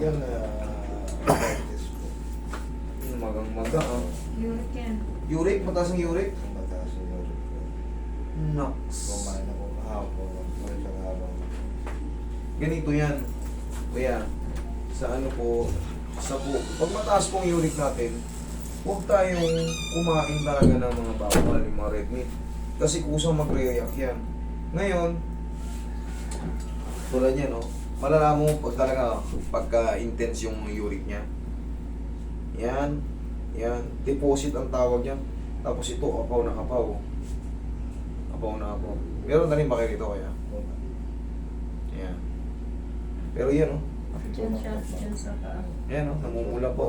Yan, po. Magang maga ah. Uric yan. Uric, mataas ang uric. Ang mataas yung uric. Nox. Kumain ako kahapon, may isang araw. Ganito yan. Kaya, sa ano po, sa po, pag mataas pong uric natin, huwag tayong kumain talaga ng mga bawal, yung mga red meat. Kasi kusang mag-react yan. Ngayon, tulad yan, no? Malalaman mo pag talaga, pagka-intense yung uric niya. Yan, yan. Deposit ang tawag yan. Tapos ito, apaw na apaw. Apaw na apaw. Meron na rin ba kayo dito kaya? Yan. Pero yan, oh. Diyan siya, diyan sa paa. Yan, oh. Namumula po.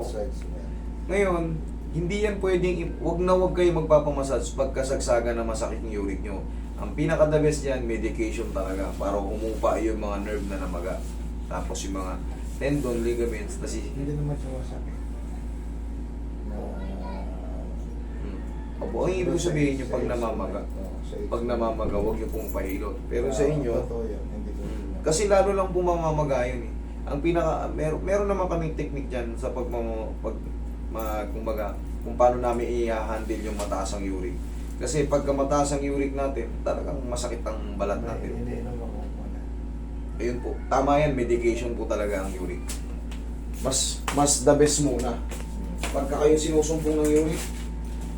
Ngayon, hindi yan pwedeng, wag na wag kayo magpapamassage pagkasagsaga na masakit yung uric nyo. Ang pinaka-the best yan, medication talaga para humupa yung mga nerve na namaga. Tapos yung mga tendon, ligaments, kasi Hindi naman siya masakit. Na, hmm. Opo, ang ibig sabihin nyo pag namamaga. Sa. Pag namamaga, wag nyo pong pahilot. Pero sa Ah, inyo. Kasi lalo lang pumamamaga yun eh. Ang pinaka mer meron naman kaming technique diyan sa pag pag ma, kumbaga kung paano namin i-handle yung mataas ang uric. Kasi pagka mataas ang uric natin, talagang masakit ang balat Hindi, natin. hindi naman ko muna. Ayun po. Tama yan, medication po talaga ang uric. Mas mas the best muna. Pagka kayo sinusumpong ng uric,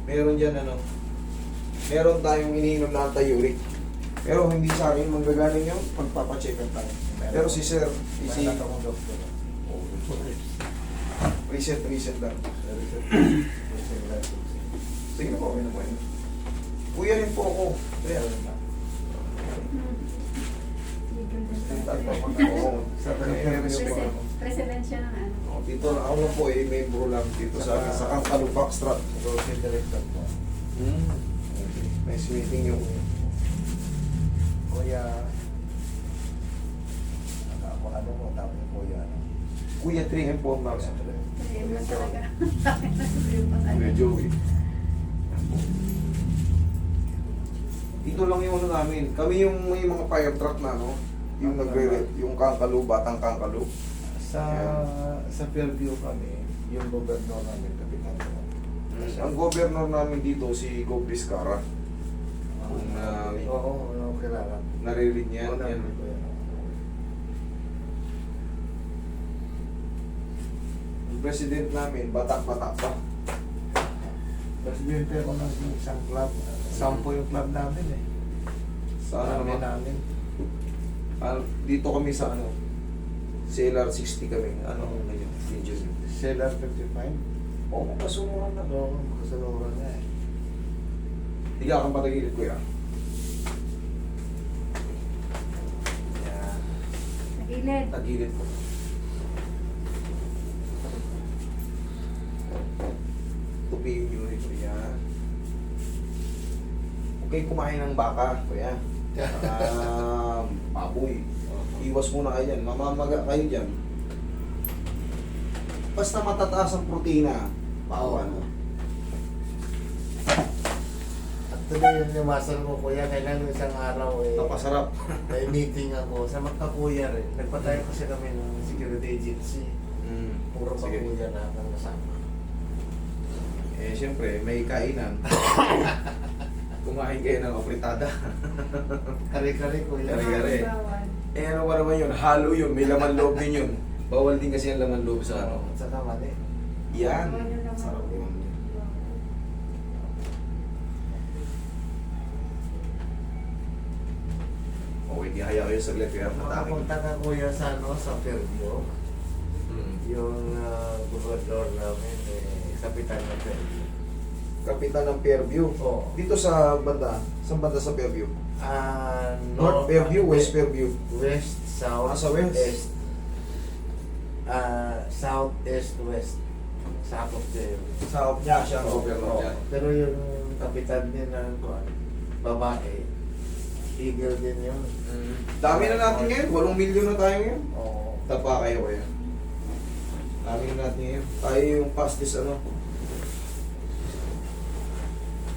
meron diyan ano, meron tayong iniinom na anti-uric. Pero hindi sa akin manggagaling yun, pagpapacheckan tayo. Pero si Sir, si doktor. reset, reset lang. Sige na po, okay na po. Kuya rin po ako. Reset po po. ako. President siya ng ano. Oh, Dito na ako po eh, membro lang dito sa sa Kangkalupak Strat. Rosie director po. Hmm. Nice meeting you. Kuya, ako, ano ko, tawag niya kuya, ano? Kuya 3 and 4 Max. Ayun na Dito lang yung ano namin. Kami yung may mga fire truck na no. Yung nagre yung Kangkalu, Batang Kangkalu. Sa sa Fairview kami, yung gobernador namin, kapitan ko. Ang governor namin dito si Gov Vizcarra. Kung na, Oo, oo, kilala. naririnig niya. Oo, yan. ko. Yung president namin, batak-batak pa. Presidente ako ng isang club. Sampo yung club namin eh. Sa ano Namin naman? namin. Ah, dito kami sa ano, CLR 60 kami. Ano ngayon? Video nyo. Seller 55. Oo, oh, kasunguran na. Oo, makasaluran na eh. Higa kang patagilid, kuya. Yan. Nagilid. Tagilid po. Tupiin nyo rin, kuya. Okay, kumain ng baka, kuya. Ah, baboy. Iwas muna kayo dyan. Mamamaga kayo dyan. Basta matataas ang protina, bawal. At tuloy yung limasan ko kuya, kailan yung isang araw eh. Napasarap. May meeting ako sa magkakuya rin. Nagpatayo kasi kami ng security agency. Mm. Puro Sige. pakuya na ang kasama. Eh, siyempre, may kainan. Kumain kayo ng apritada. Kari-kari kuya. Kari-kari. Bawal. eh, ano ba naman yun? Halo yun. May laman loob din yun. Bawal din kasi ang laman loob sa ano. At saka mali. Yan. Sarap yun. Okay, kaya kayo saglit kaya matake. Makapunta ka kuya sa ano, sa Fairview. Hmm. Yung uh, gobernador namin, eh, kapitan ng Fairview. Kapitan ng Fairview. Oo. Dito sa banda, sa banda sa Fairview. Ah, North Fairview, West Fairview. West, South, Ah, sa west? East. Ah, South, East, West. South of the... Sa niya siya ang governor Oo. dyan. Pero yung kapitan din ng kuwan, babae, eagle din yun. Mm. Dami na natin ngayon. 8 milyon na tayo ngayon. Oo. Tapa kayo kaya. Dami na natin ngayon. Tayo yung fastest ano.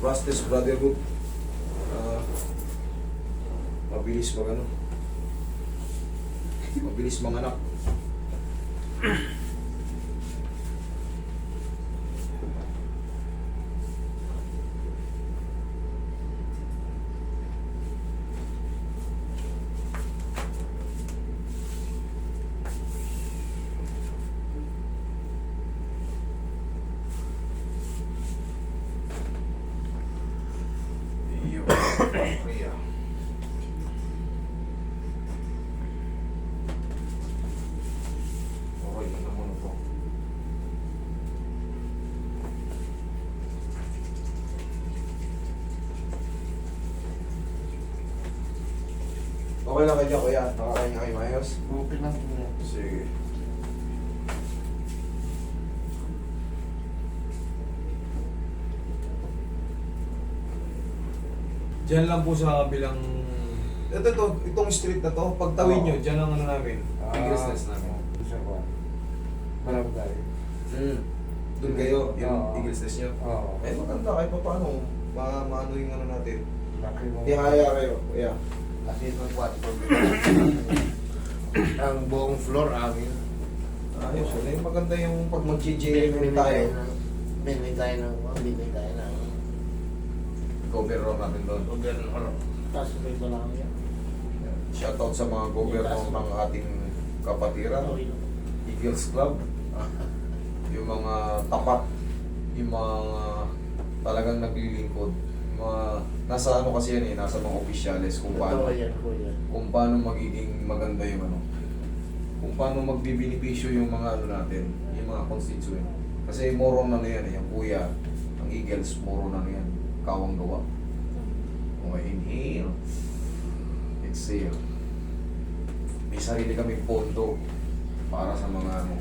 Fastest brotherhood. Ah, mabilis mag ano. Mabilis manganak. Kaya. Okay ito. Okay lang kayo, kuya. Nakakain niya kayo maayos? Okay lang po. Sige. Diyan lang po sa kabilang... Ito, ito, itong street na to, pagtawid Oo. nyo, diyan ang ano namin, English nest namin. Isa ko. Marami tayo. Mm. Doon kayo, yung Oo. English nest nyo. Oo. Eh, maganda kahit pa paano, ma maano yung ano natin. Laki mo. Tihaya kayo, kuya. Laki ng kwarto. Ang buong floor amin. Ayos, ano yung maganda yung pag mag-JJM tayo. Bili tayo ng, bili tayo ng room natin doon. gobyerno. Tapos may ito lang yan. Shoutout sa mga gobyerno ng ating kapatiran. Eagles Club. Yung mga tapat. Yung mga talagang naglilingkod. Yung mga, nasa ano kasi yan eh, nasa mga opisyalis kung paano, kung paano magiging maganda yung ano. Kung paano magbibinipisyo yung mga ano natin, yung mga constituent. Kasi moron na na yan eh, yung kuya, ang Eagles, moron na na yan. Kawang gawa. Okay, inhale. Exhale. May sarili kami pondo para sa mga ano.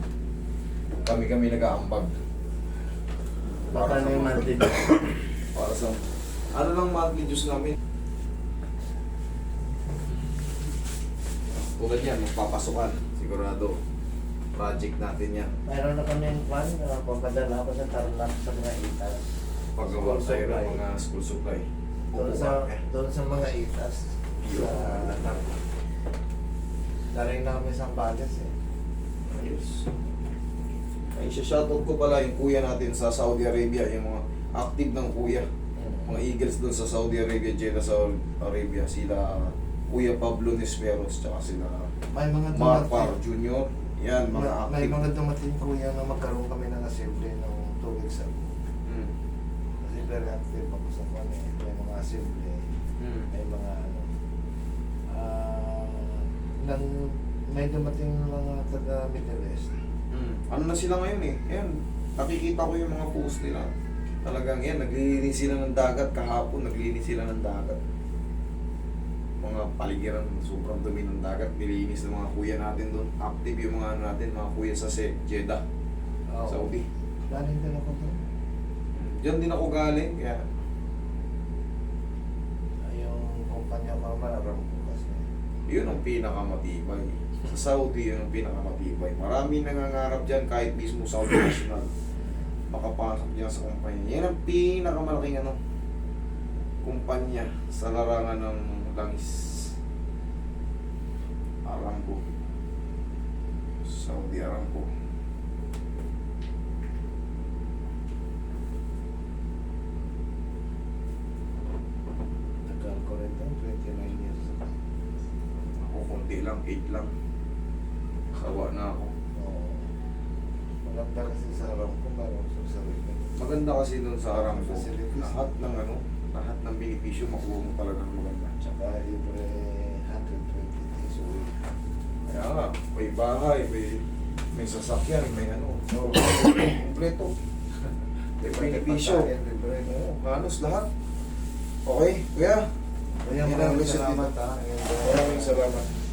Kami-kami nag-aambag. Na yung monthly. Para sa... Ano lang monthly juice namin? Tulad yan, magpapasukan. Sigurado. Project natin yan. Mayroon na kami yung plan na papadala ko sa Tarlac sa mga itas. Paggawa tayo ng mga school supply. Doon sa, Eh, doon sa mga itas. Sa Latang. Daring namin sa Bagas eh. Ayos. Ay, shoutout ko pala yung kuya natin sa Saudi Arabia, yung mga active ng kuya. Mga Eagles doon sa Saudi Arabia, Jeddah, Saudi Arabia, sila Kuya Pablo Nesperos, tsaka sila May mga Mark dumating. Par Jr. Yan, mga May, may active. mga dumating kuya na magkaroon kami ng assembly ng two weeks ago. Active ako sa kwan eh. May mga assembly. Mm. May mga ano. Ah, nang may dumating ng mga taga Middle East. Mm. Ano na sila ngayon eh? Ayan, nakikita ko yung mga post nila. Talagang yan, naglilinis sila ng dagat kahapon, naglilinis sila ng dagat. Mga paligiran, sobrang dumi ng dagat, nilinis ng mga kuya natin doon. Active yung mga ano natin, mga kuya sa Jeddah, Oo. Saudi. Galing din ako doon. Diyan din ako galing, kaya Yung kumpanya ko naman, aram ko kasi. yun ang pinakamatibay. Sa Saudi, yun ang pinakamatibay. Marami nangangarap dyan kahit mismo Saudi National. Makapasok dyan sa kumpanya. Yan ang pinakamalaking ano, kumpanya sa larangan ng langis. Aramco. Saudi Aramco. Tagal ko rin doon, 29 years. Ako konti lang, 8 lang. Sawa na ako. Oo. Maganda kasi sa aram ko, parang sa sarili. Maganda kasi doon sa Aramco. Facilities. Lahat ng ano, lahat ng benepisyo makuha mo talaga ng maganda. Tsaka libre 120 days a week. Kaya nga, may bahay, may, may sasakyan, may ano. Oo. Kompleto. May benepisyo. Libre. Oo, halos lahat. Okay, kuya. Kaya Yan ang maraming salamat ha. Maraming salamat.